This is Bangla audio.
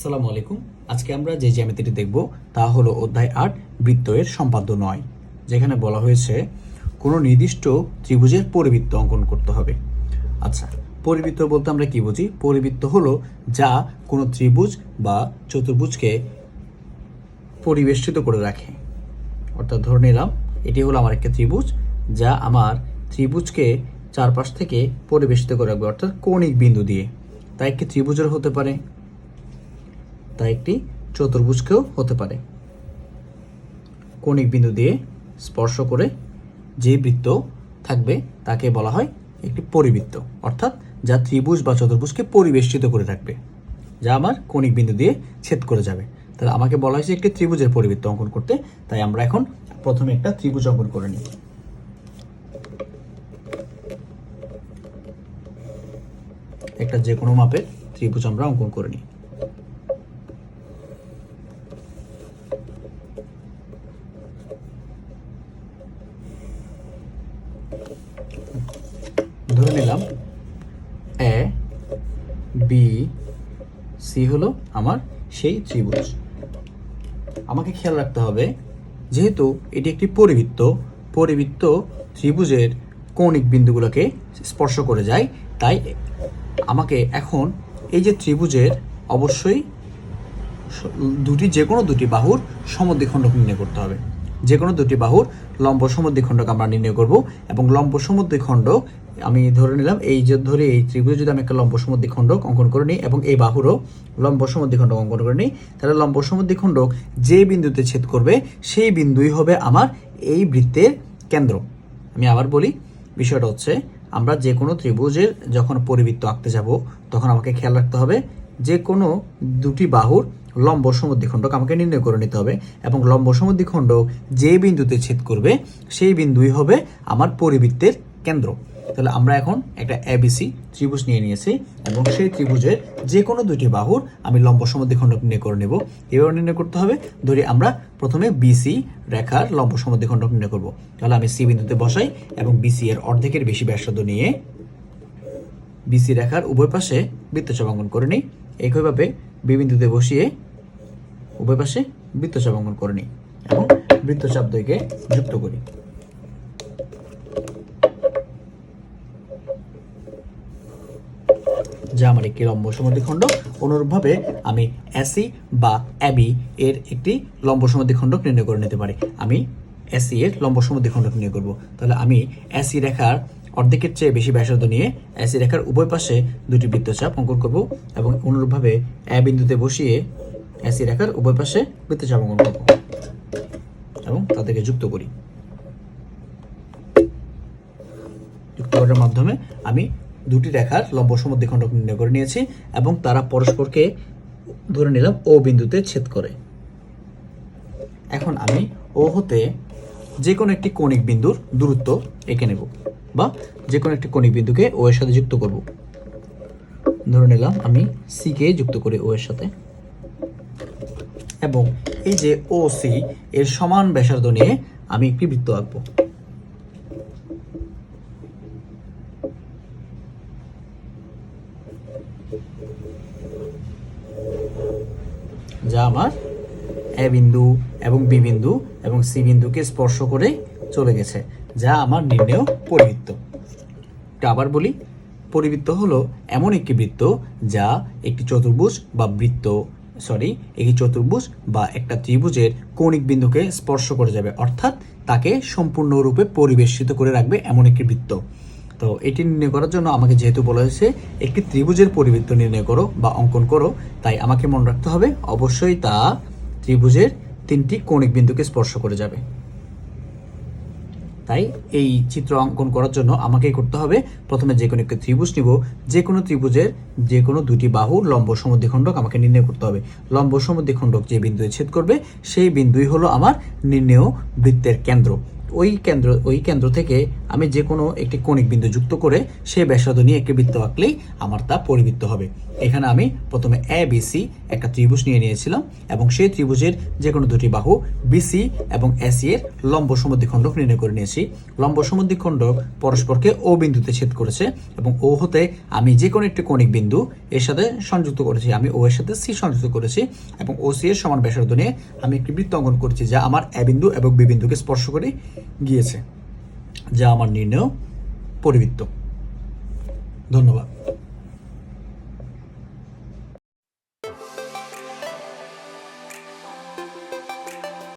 আসসালামু আলাইকুম। আজকে আমরা যে জ্যামিতিটি দেখব, তা হলো অধ্যায় আট বৃত্ত এর সম্পাদ্য নয়, যেখানে বলা হয়েছে কোনো নির্দিষ্ট ত্রিভুজের পরিবৃত্ত অঙ্কন করতে হবে। আচ্ছা পরিবৃত্ত বলতে আমরা কি বুঝি? পরিবৃত্ত হলো যা কোনো ত্রিভুজ বা চতুর্ভুজকে পরিবেষ্টিত করে রাখে। অর্থাৎ ধরে নিলাম, এটি হলো আমার একটা ত্রিভুজ যা আমার ত্রিভুজকে চারপাশ থেকে পরিবেষ্টিত করে রাখবে, অর্থাৎ কৌণিক বিন্দু দিয়ে। তা একটি ত্রিভুজের হতে পারে তা একটি চতুর্ভুজকেও হতে পারে। কৌণিক বিন্দু দিয়ে স্পর্শ করে যে বৃত্ত থাকবে তাকে বলা হয় একটি পরিবৃত্ত, অর্থাৎ যা ত্রিভুজ বা চতুর্ভুজকে পরিবেষ্টিত করে রাখবে, যা আমার কৌণিক বিন্দু দিয়ে ছেদ করে যাবে। তাহলে আমাকে বলা হয়েছে একটি ত্রিভুজের পরিবৃত্ত অঙ্কন করতে, তাই আমরা এখন প্রথমে একটা ত্রিভুজ অঙ্কন করে নিই। একটা যে কোনো মাপের ত্রিভুজ আমরা অঙ্কন করে নিই। ধরে নিলাম, এ, বি, সি হলো আমার সেই ত্রিভুজ। আমাকে খেয়াল রাখতে হবে, যেহেতু এটি একটি পরিবৃত্ত পরিবৃত্ত ত্রিভুজের কৌণিক বিন্দুগুলোকে স্পর্শ করে যায়, তাই আমাকে এখন এই যে ত্রিভুজের অবশ্যই দুটি, যে কোনো দুটি বাহুর সমদ্বিখণ্ডক নির্ণয় করতে হবে। যে কোনো দুটি বাহুর লম্ব সমদ্বিখণ্ডক আমরা নির্ণয় করব এবং লম্ব সমদ্বিখণ্ডক আমি ধরে নিলাম এই যে ধরে এই ত্রিভুজে যদি আমি একটা লম্ব সমদ্বিখণ্ডক অঙ্কন করে নিই এবং এই বাহুরও লম্ব সমদ্বিখণ্ডক অঙ্কন করে নিই, তাহলে লম্ব সমদ্বিখণ্ডক যে বিন্দুতে ছেদ করবে সেই বিন্দুই হবে আমার এই বৃত্তের কেন্দ্র। আমি আবার বলি, বিষয়টা হচ্ছে আমরা যে কোনো ত্রিভুজের যখন পরিবৃত্ত আঁকতে যাব, তখন আমাকে খেয়াল রাখতে হবে যে কোনো দুটি বাহুর লম্ব সমদ্বিখণ্ডক আমাকে নির্ণয় করে নিতে হবে এবং লম্ব সমদ্বিখণ্ডক যে বিন্দুতে ছেদ করবে, সেই বিন্দুই হবে আমার পরিবৃত্তের কেন্দ্র। তাহলে আমরা এখন একটা এবিসি ত্রিভুজ নিয়ে নিয়েছি এবং সেই ত্রিভুজের যে কোনো দুটি বাহুর আমি লম্ব সমদ্বিখণ্ডক নির্ণয় করে নেব। এভাবে নির্ণয় করতে হবে, ধরি আমরা প্রথমে বিসি রেখার লম্ব সমদ্বিখণ্ডক নির্ণয় করব। তাহলে আমি সি বিন্দুতে বসাই এবং বিসি এর অর্ধেকের বেশি ব্যাসার্ধ নিয়ে বিসি রেখার উভয় পাশে বৃত্তচাপ অঙ্কন করে নিই। একইভাবে বি বিন্দুতে বসিয়ে উভয় পাশে বৃত্তচাপ অঙ্কন করে নিই এবং বৃত্তচাপ দ্বয়কে যুক্ত করি। যা আমার একটি লম্ব সমদ্বিখণ্ড, অনুরূপভাবে আমি এসি বা অ্যাবি এর একটি লম্ব সমদ্বিখণ্ডক নির্ণয় করে নিতে পারি। আমি এসি এর লম্ব সমদ্বিখণ্ডক নির্ণয় করব। তাহলে আমি এসি রেখার অর্ধেকের চেয়ে বেশি ব্যাসার্ধ নিয়ে এসি রেখার উভয় পাশে দুটি বৃত্তচাপ অঙ্কন করব এবং অনুরূপভাবে এ বিন্দুতে বসিয়ে এসি রেখার উভয় পাশে বৃত্তচাপ অঙ্কন করব এবং তাদেরকে যুক্ত করি। যুক্ত করার মাধ্যমে আমি দুটি রেখার লম্ব সমদ্বিখণ্ডক নির্ণয় করে নিয়েছি এবং তারা পরস্পরকে ধরে নিলাম ও বিন্দুতে ছেদ করে। এখন আমি ও হতে যে কোনো একটি কৌণিক বিন্দুর দূরত্ব এঁকে নেব। বা যে কোনো একটি কৌণিক বিন্দুকে ও এর সাথে যুক্ত করব। ধরে নিলাম আমি সি কে যুক্ত করি ও এর সাথে। এবং এই যে ও সি এর সমান ব্যাসার্ধ নিয়ে আমি একটি বৃত্ত আঁকবো। যা আমার এ বিন্দু এবং বি বিন্দু এবং সি বিন্দুকে স্পর্শ করে চলে গেছে। যা আমার নির্ণেয় পরিবৃত্ত এটা আবার বলি, পরিবৃত্ত হলো এমন একটি বৃত্ত যা একটি চতুর্ভুজ বা বৃত্ত সরি একটি চতুর্ভুজ বা একটা ত্রিভুজের কৌণিক বিন্দুকে স্পর্শ করে যাবে। অর্থাৎ তাকে সম্পূর্ণরূপে পরিবেষ্টিত করে রাখবে এমন একটি বৃত্ত। তো এটি নির্ণয় করার জন্য আমাকে যেহেতু বলা হয়েছে, একটি ত্রিভুজের পরিবৃত্ত নির্ণয় করো বা অঙ্কন করো, তাই আমাকে মনে রাখতে হবে, অবশ্যই তা ত্রিভুজের তিনটি কৌণিক বিন্দুকে স্পর্শ করে যাবে। তাই এই চিত্র অঙ্কন করার জন্য আমাকে করতে হবে। প্রথমে যে কোনো একটি ত্রিভুজ নিব। যে কোনো ত্রিভুজের যে কোনো দুটি বাহু লম্ব সমদ্বিখণ্ডক আমাকে নির্ণয় করতে হবে। লম্ব সমদ্বিখণ্ডক যে বিন্দুতে ছেদ করবে, সেই বিন্দুই হলো আমার নির্ণেয় বৃত্তের কেন্দ্র। ওই কেন্দ্র ওই কেন্দ্র থেকে আমি যে কোনো একটি কণিক বিন্দু যুক্ত করে সেই ব্যাসার্ধ নিয়ে একটি বৃত্ত আঁকলেই আমার তা পরিবৃত্ত হবে। এখানে আমি প্রথমে এ বিসি একটা ত্রিভুজ নিয়ে নিয়েছিলাম এবং সেই ত্রিভুজের যে কোনো দুটি বাহু বিসি এবং এসি এর লম্ব সমদ্বিখণ্ডক নির্ণয় করে নিয়েছি। লম্ব সমদ্বিখণ্ডক পরস্পরকে ও বিন্দুতে ছেদ করেছে এবং ও হতে আমি যে কোনো একটি কণিক বিন্দু এর সাথে সংযুক্ত করেছি। আমি ও এর সাথে সি সংযুক্ত করেছি এবং ও সি এর সমান ব্যাসার্ধ নিয়ে আমি একটি বৃত্ত অঙ্কন করেছি যা আমার এ বিন্দু এবং বি বিন্দুকে স্পর্শ করে গিয়েছে যা আমার নির্ণয় পরিবৃত্ত। ধন্যবাদ।